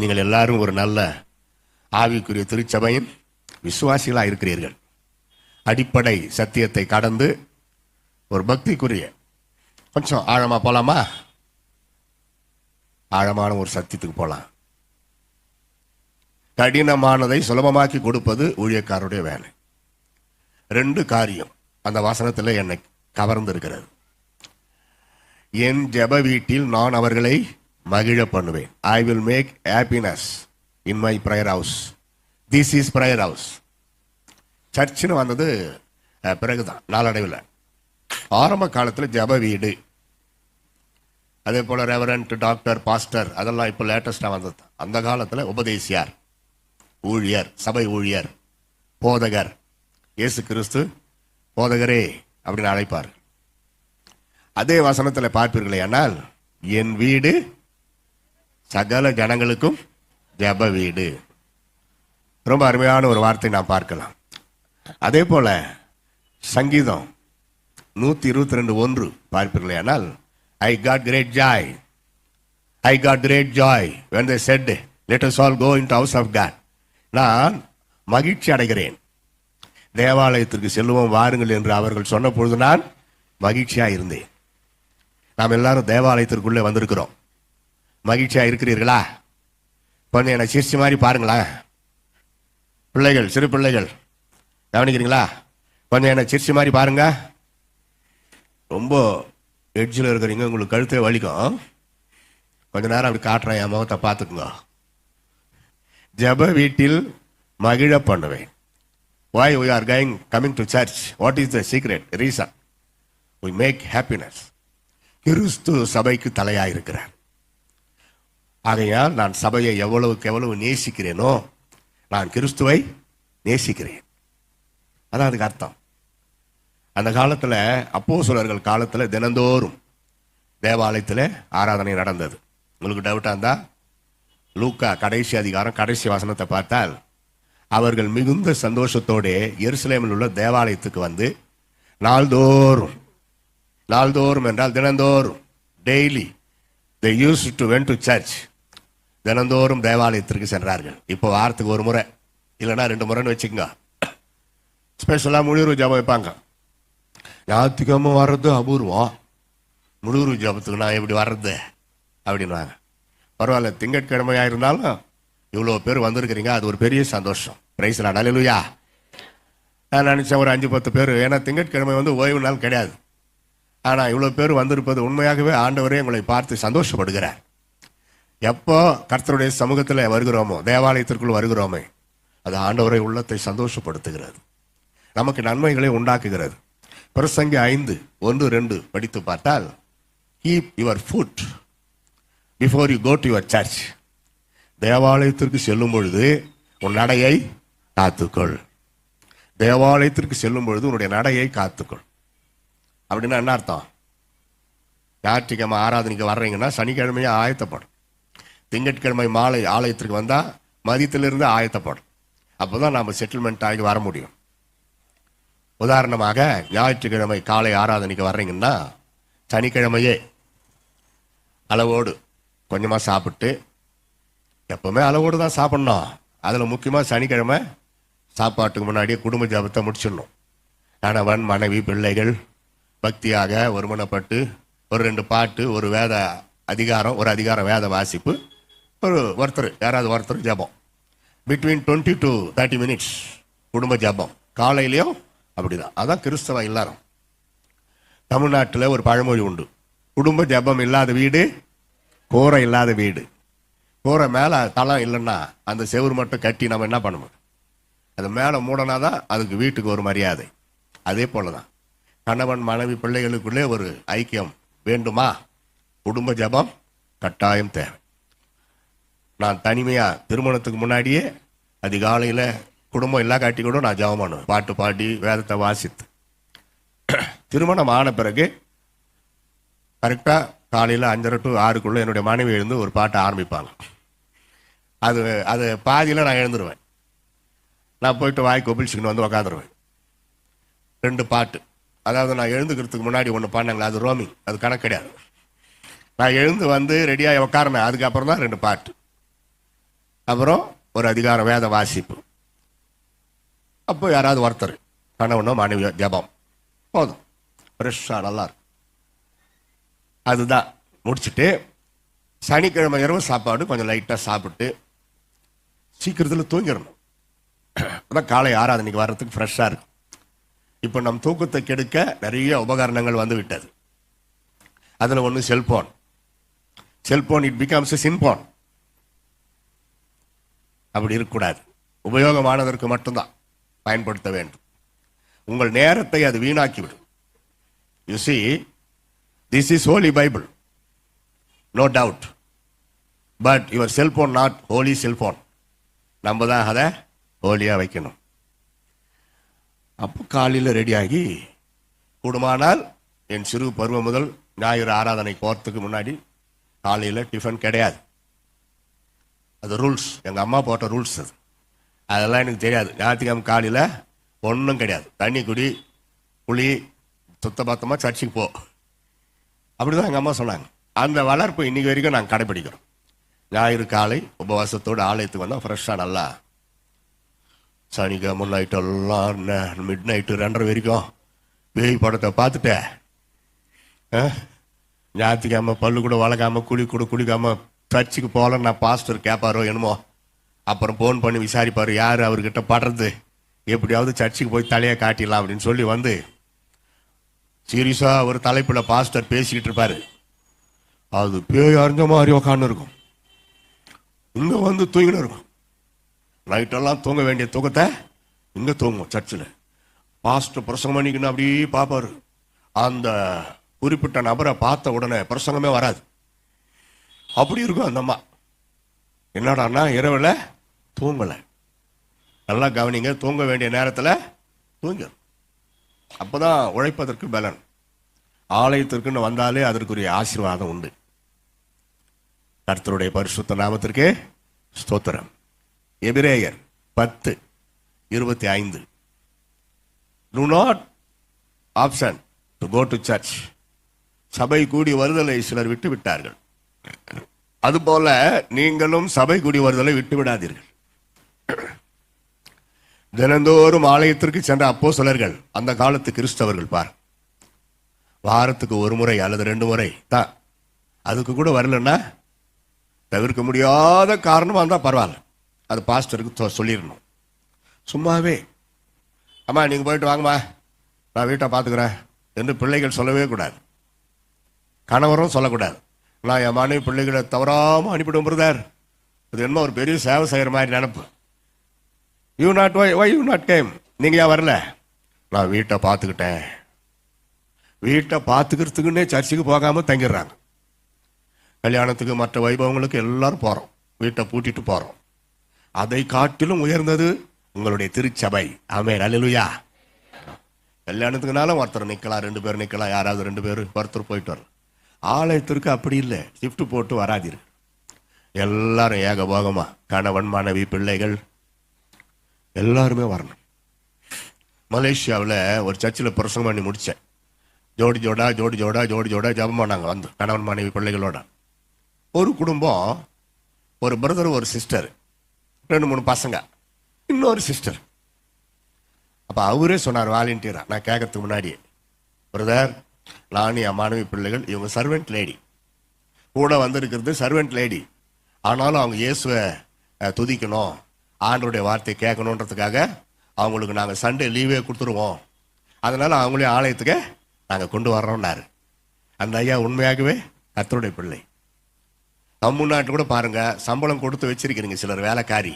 நீங்கள் எல்லாரும் ஒரு நல்ல ஆவிக்குரிய திருச்சபையின் விசுவாசிகளாக இருக்கிறீர்கள். அடிப்படை சத்தியத்தை கடந்து ஒரு பக்திக்குரிய கொஞ்சம் ஆழமாக போகலாமா ஆழமான ஒரு சத்தியத்துக்கு போகலாம் கடினமானதை சுலபமாக்கி கொடுப்பது ஊழியக்காரருடைய வேலை. ரெண்டு காரியம் அந்த வசனத்தில் என்னை கவர்ந்து இருக்கிறது என் ஜெப வீட்டில் நான் அவர்களை மகிழ பண்ணுவேன். I will make happiness in my prayer house this is prayer house சர்ச்சுன்னு வந்தது பிறகுதான். நாளடைவில். ஆரம்ப காலத்தில் ஜெப வீடு. அதே போல் ரெவரண்ட் டாக்டர் பாஸ்டர் அதெல்லாம் இப்போ லேட்டஸ்டாக வந்தது. அந்த காலத்தில் உபதேசியார் ஊழியர் சபை ஊழியர் போதகர் இயேசு கிறிஸ்து போதகரே அப்படின்னு அழைப்பார். அதே வசனத்தில் பார்ப்பீர்களே ஆனால் என் வீடு சகல ஜனங்களுக்கும் ஜெப வீடு. ரொம்ப அருமையான ஒரு வார்த்தை நான் பார்க்கலாம். அதே போல சங்கீதம் நூத்தி இருபத்தி ரெண்டு ஒன்று பார்ப்பீர்களே ஆனால் I got great joy I got great joy when they said let us all go in house of God நான் மகிழ்ச்சி அடைகிறேன். தேவாலயத்திற்கு செல்லுவோம் வாருங்கள் என்று அவர்கள் சொன்ன பொழுது நான் மகிழ்ச்சியாக இருந்தேன் நாம் எல்லாரும் தேவாலயத்திற்குள்ளே வந்திருக்கிறோம். மகிழ்ச்சியாக இருக்கிறீர்களா? கொஞ்சம் என்னை சிரிச்சு மாதிரி பாருங்களேன். பிள்ளைகள் சிறு பிள்ளைகள் கவனிக்கிறீங்களா? கொஞ்சம் என்னை சிரிச்சு மாதிரி பாருங்க. ரொம்ப எட்ஜில் இருக்கிறீங்க உங்களுக்கு கழுத்தே வலிக்கும். கொஞ்ச நேரம் அப்படி காட்டுறேன் என் முகத்தை பார்த்துக்குங்க. ஜெப வீட்டில் மகிழ பண்ணுவேன். Why we are going coming to church what is the secret reason we make happiness கிறிஸ்து சபைக்கு தலையாக இருக்கிறார் ஆகையால் நான் சபையை எவ்வளவுக்கு எவ்வளவு நேசிக்கிறேனோ நான் கிறிஸ்துவை நேசிக்கிறேன். அதான் அதுக்கு அர்த்தம். அந்த காலத்தில் அப்போஸ்தலர்கள் காலத்தில் தினந்தோறும் தேவாலயத்தில் ஆராதனை நடந்தது. உங்களுக்கு டவுட்டாக இருந்தால் லூக்கா கடைசி அதிகாரம் கடைசி வசனத்தை பார்த்தால் அவர்கள் மிகுந்த சந்தோஷத்தோடு எருசலேமில் உள்ள தேவாலயத்துக்கு வந்து நாள்தோறும் நாள்தோறும் என்றால் தினந்தோறும் daily they use to went to church தினந்தோறும் தேவாலயத்திற்கு சென்றார்கள். இப்போ வாரத்துக்கு ஒரு முறை இல்லைன்னா ரெண்டு முறைன்னு வச்சுக்கோங்க. ஸ்பெஷலாக முழுவீர் ஜபம் வைப்பாங்க. ஞாயிற்றுக்கிழமை வர்றது அபூர்வம். முழுவீர் ஜபத்துக்கு நான் எப்படி வர்றது? அப்படின்வாங்க பரவாயில்ல திங்கட்கிழமையாக இருந்தாலும் இவ்வளோ பேர் வந்திருக்கிறீங்க அது ஒரு பெரிய சந்தோஷம். பிரைஸ்லா நலையிலுயா நான் நினச்சேன் ஒரு அஞ்சு பத்து பேர். ஏன்னா திங்கட்கிழமை வந்து ஓய்வு நாள் கிடையாது. ஆனால் இவ்வளோ பேர் வந்திருப்பது உண்மையாகவே ஆண்டவரே உங்களை பார்த்து சந்தோஷப்படுகிறார். எப்போ கர்த்தருடைய சமூகத்தில் வருகிறோமோ தேவாலயத்திற்குள் வருகிறோமே அது ஆண்டவரை உள்ளத்தை சந்தோஷப்படுத்துகிறது. நமக்கு நன்மைகளை உண்டாக்குகிறது. பிரசங்கி ஐந்து ஒன்று ரெண்டு படித்து பார்த்தால் keep your foot before you go to your church தேவாலயத்திற்கு செல்லும் பொழுது உன் நடையை காத்துக்கொள். தேவாலயத்திற்கு செல்லும் பொழுது உன்னுடைய நடையை காத்துக்கொள். அப்படின்னா என்ன அர்த்தம்? ஞாயிற்றுக்கிழமை ஆராதனைக்கு வர்றீங்கன்னா சனிக்கிழமையே ஆயத்தப்படும். திங்கட்கிழமை மாலை ஆலயத்திற்கு வந்தால் மதியத்திலிருந்து ஆயத்தப்படும். அப்போ தான் நாம் செட்டில்மெண்ட் ஆகி வர முடியும். உதாரணமாக ஞாயிற்றுக்கிழமை காலை ஆராதனைக்கு வர்றீங்கன்னா சனிக்கிழமையே அளவோடு கொஞ்சமாக சாப்பிட்டு எப்பவுமே அளவோடு தான் சாப்பிட்ணும். அதில் முக்கியமாக சனிக்கிழமை சாப்பாட்டுக்கு முன்னாடியே குடும்ப ஜபத்தை முடிச்சிடணும். கணவன் மனைவி பிள்ளைகள் பக்தியாக ஒருமனப்பட்டு ஒரு ரெண்டு பாட்டு ஒரு வேத அதிகாரம் ஒரு அதிகாரம் வேத வாசிப்பு ஒரு ஒருத்தர் யாராவது ஒருத்தர் ஜபம். Between twenty to thirty minutes குடும்ப ஜபம். காலையிலையும் அப்படிதான். அதான் கிறிஸ்தவ எல்லாரும். தமிழ்நாட்டில் ஒரு பழமொழி உண்டு. குடும்ப ஜபம் இல்லாத வீடு கோரை இல்லாத வீடு. கூரை மேலே தளம் இல்லைன்னா அந்த செவுரு மட்டும் கட்டி நம்ம என்ன பண்ணணும் அது மேலே மூடனா தான் அதுக்கு வீட்டுக்கு ஒரு மரியாதை. அதே போல தான் கணவன் மனைவி பிள்ளைகளுக்குள்ளே ஒரு ஐக்கியம் வேண்டுமா? குடும்ப ஜபம் கட்டாயம் தேவை. நான் தனிமையாக திருமணத்துக்கு முன்னாடியே அதிகாலையில் குடும்பம் எல்லா காட்டி கூட நான் ஜபம் பண்ணுவேன் பாட்டு பாடி வேதத்தை வாசித்து. திருமணம் ஆன பிறகு கரெக்டாக காலையில் அஞ்சரை டு ஆறுக்குள்ளே என்னுடைய மனைவி எழுந்து ஒரு பாட்டை ஆரம்பிப்பாங்க. அது அது பாதியில் நான் எழுந்துருவேன். நான் போயிட்டு வாய் கொபிழ்ச்சிக்கின்னு வந்து உக்காந்துருவேன். ரெண்டு பாட்டு. அதாவது நான் எழுந்துக்கிறதுக்கு முன்னாடி ஒன்று பாடினாங்களே அது ரோமிங். அது கணக்கு கிடையாது. நான் எழுந்து வந்து ரெடியாக உக்காரணேன் அதுக்கப்புறம் தான் ரெண்டு பாட்டு. அப்புறம் ஒரு அதிகார வேத வாசிப்பு. அப்போ யாராவது ஒருத்தர் கணவனோ மனைவியோ ஜெபம். போதும். ஃப்ரெஷ்ஷாக நல்லா இருக்கும். அதுதான். முடிச்சுட்டு சனிக்கிழமை இரவு சாப்பாடு கொஞ்சம் லைட்டாக சாப்பிட்டு சீக்கிரத்தில் தூங்கிடணும். அதான் காலை ஆராதனைக்கு வர்றதுக்கு ஃப்ரெஷ்ஷாக இருக்கும். இப்போ நம் தூக்கத்தை கெடுக்க நிறைய உபகரணங்கள் வந்து விட்டது. அதில் ஒன்று cellphone cellphone it becomes a sin phone அப்படி இருக்கக்கூடாது. உபயோகமானதற்கு மட்டும்தான். பயன்படுத்த வேண்டும். உங்கள் நேரத்தை அது வீணாக்கிவிடும். You see this is holy Bible no doubt but your cellphone not holy cellphone நம்ம தான் அதை ஹோலியாக வைக்கணும். அப்போ காலையில் ரெடியாகி கூடுமானால் என் சிறு பருவம் முதல் ஞாயிறு ஆராதனை போகிறதுக்கு முன்னாடி காலையில் டிஃபன் கிடையாது. அது ரூல்ஸ் எங்கள் அம்மா போட்ட ரூல்ஸ் அது. அதெல்லாம் எனக்கு தெரியாது. ஞாயிற்றுக்கிழமை காலையில் ஒன்றும் கிடையாது. தண்ணி குடி குழி சுத்தபத்தமாக சர்ச்சுக்கு போ. அப்படிதான் எங்கள் அம்மா சொன்னாங்க. அந்த வளர்ப்பு இன்னைக்கு வரைக்கும் நாங்கள் கடைப்பிடிக்கிறோம் ஞாயிறு காலை உபவாசத்தோடு ஆலயத்துக்கு வந்தால் ஃப்ரெஷ்ஷாக நல்லா சனிக்கிழமை நைட்டு எல்லாம் மிட் நைட்டு ரெண்டரை வரைக்கும் பேய் படத்தை பார்த்துட்டேன். ஆ? ஞாயிற்றுக்கிழமை பல்லு கூட வளர்க்காமல் குளி கூட குளிக்காம சர்ச்சுக்கு போகலன்னு நான் பாஸ்டர் கேட்பாரோ என்னமோ? அப்புறம் ஃபோன் பண்ணி விசாரிப்பார் யார் அவர்கிட்ட படுறது? எப்படியாவது சர்ச்சுக்கு போய் தலையை காட்டிடலாம் அப்படின்னு சொல்லி வந்து சீரியஸாக ஒரு தலைப்பில் பாஸ்டர் பேசிக்கிட்டு இருப்பார். அது பேய் அறிஞ்ச மாதிரி உக்காந்து இருக்கும். இங்கே வந்து தூங்கினு இருக்கும். நைட்டெல்லாம் தூங்க வேண்டிய தூக்கத்தை இங்கே தூங்கும் சர்ச்சில். பாஸ்டர் பிரசங்கம் பண்ணிக்கணும் அப்படியே பார்ப்பார். அந்த குறிப்பிட்ட நபரை பார்த்த உடனே பிரசங்கமே வராது. அப்படி இருக்கும் அந்த அம்மா. என்னடானா இரவில் தூங்கலை. நல்லா கவனிங்க தூங்க வேண்டிய நேரத்தில் தூங்க அப்பதான் உழைப்பதற்கு பலன். ஆலயத்திற்குன்னு வந்தாலே அதற்குரிய ஆசீர்வாதம் உண்டு. கர்த்தருடைய பரிசுத்த நாமத்திற்கு ஸ்தோத்திரம். எபிரேயர் பத்து இருபத்தி ஐந்து do not option to go to church சபை கூடி வருதலை சிலர் விட்டு விட்டார்கள். அதுபோல நீங்களும் சபை கூடி வருதலை விட்டு விடாதீர்கள் தினந்தோறும் ஆலயத்திற்கு சென்ற அப்போ சிலர்கள் அந்த காலத்து கிறிஸ்தவர்கள் பார். வாரத்துக்கு ஒரு முறை அல்லது ரெண்டு முறை தான் அதுக்கு கூட வரலன்னா தவிர்க்க முடியாத காரணமாக இருந்தால் பரவாயில்ல. அது பாஸ்டருக்கு தொ- சொல்லிடணும். சும்மாவே அம்மா நீங்கள் போயிட்டு வாங்கம்மா. நான் வீட்டை பார்த்துக்கிறேன் என்று பிள்ளைகள் சொல்லவே கூடாது. கணவரும் சொல்லக்கூடாது. நான் என் மனைவி பிள்ளைகளை தவறாமல் அனுப்பிவிடும் பிரதார். அது என்னமோ ஒரு பெரிய சேவை செய்கிற மாதிரி நினப்பு. You not why why you not came நீங்கள் ஏன் வரல? நான் வீட்டை பார்த்துக்கிட்டேன். வீட்டை பார்த்துக்கிறதுக்குன்னே சர்ச்சுக்கு போகாமல் தங்கிடுறாங்க. கல்யாணத்துக்கு மற்ற வைபவங்களுக்கு எல்லாரும் போகிறோம் வீட்டை பூட்டிட்டு போகிறோம் அதை காட்டிலும் உயர்ந்தது உங்களுடைய திருச்சபை. ஆமே அல்லேலூயா கல்யாணத்துக்குனாலும் ஒருத்தர் நிற்கலாம் ரெண்டு பேர் நிற்கலாம் யாராவது ரெண்டு பேர் ஒருத்தர் போயிட்டு வரலாம். ஆலயத்திற்கு அப்படி இல்லை. ஷிஃப்ட் போட்டு வராதீர். எல்லாரும் ஏகபோகமாக கணவன் மனைவி பிள்ளைகள் எல்லாருமே வரணும். மலேசியாவில் ஒரு சர்ச்சில் பிரசங்கம் பண்ணி முடித்தேன் ஜோடி ஜோடா ஜோடி ஜோடா ஜோடி ஜோடா ஜபம் பண்ணாங்க வந்து கணவன் மனைவி பிள்ளைகளோட. ஒரு குடும்பம் ஒரு பிரதர் ஒரு சிஸ்டர் ரெண்டு மூணு பசங்க இன்னொரு சிஸ்டர் அப்போ அவரே சொன்னார் வாலண்டியராக நான் கேட்கறதுக்கு முன்னாடியே பிரதர் நான் என் மாணவி பிள்ளைகள் இவங்க சர்வெண்ட் லேடி கூட வந்திருக்கிறது சர்வெண்ட் லேடி ஆனாலும் அவங்க இயேசுவை துதிக்கணும். ஆண்டருடைய வார்த்தையை கேட்கணுன்றதுக்காக அவங்களுக்கு நாங்கள் சண்டே லீவே கொடுத்துருவோம். அதனால அவங்களையும் ஆலயத்துக்கு நாங்கள் கொண்டு வர்றோம்னாரு. அந்த ஐயா உண்மையாகவே கத்தருடைய பிள்ளை. தமிழ்நாட்டு கூட பாருங்க சம்பளம் கொடுத்து வச்சிருக்கிறீங்க சிலர் வேலைக்காரி.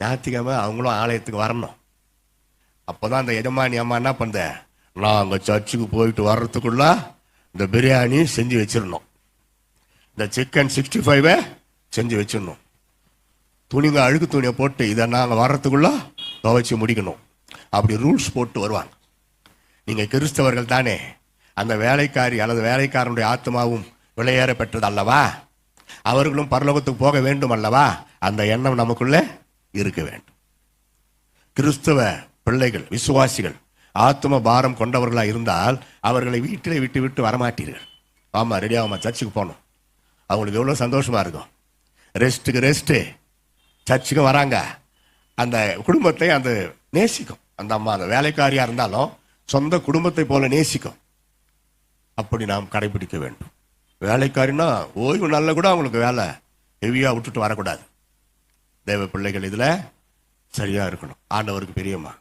ஞாயிற்றுக்கிழமை அவங்களும் ஆலயத்துக்கு வரணும். அப்போதான் அந்த எஜமானி அம்மா என்ன பண்ண நாங்கள் சர்ச்சுக்கு போயிட்டு வர்றதுக்குள்ள இந்த பிரியாணி செஞ்சு வச்சிடணும். இந்த சிக்கன் சிக்ஸ்டி ஃபைவை செஞ்சு வச்சிடணும். துணிங்க அழுக்கு துணியை போட்டு இதை நாங்கள் வர்றதுக்குள்ள துவைச்சி முடிக்கணும். அப்படி ரூல்ஸ் போட்டு வருவாங்க. நீங்கள் கிறிஸ்தவர்கள் தானே. அந்த வேலைக்காரி அல்லது வேலைக்காரனுடைய ஆத்மாவும் விலையேற பெற்றது அல்லவா அவர்களும் பரலோகத்துக்கு போக வேண்டும் அல்லவா அந்த எண்ணம் நமக்குள்ளே இருக்க வேண்டும். கிறிஸ்தவ பிள்ளைகள் விசுவாசிகள் ஆத்ம பாரம் கொண்டவர்களாக இருந்தால் அவர்களை வீட்டிலே விட்டு விட்டு வரமாட்டீர்கள். ஆமாம் ரெடி ஆகாம சர்ச்சுக்கு போகணும். அவங்களுக்கு எவ்வளோ சந்தோஷமாக இருக்கும். ரெஸ்ட்டுக்கு ரெஸ்ட்டு. சர்ச்சுக்கு வராங்க. அந்த குடும்பத்தை அந்த நேசிக்கும். அந்த அம்மா அந்த வேலைக்காரியாக இருந்தாலும் சொந்த குடும்பத்தை போல நேசிக்கும். அப்படி நாம் கடைபிடிக்க வேண்டும். வேலைக்காரின்னா ஓய்வு நல்ல கூட அவங்களுக்கு வேலை ஹெவியாக விட்டுட்டு வரக்கூடாது. தேவ பிள்ளைகள் இதில் சரியாக இருக்கணும். ஆண்டவருக்கு பெரியம்மா.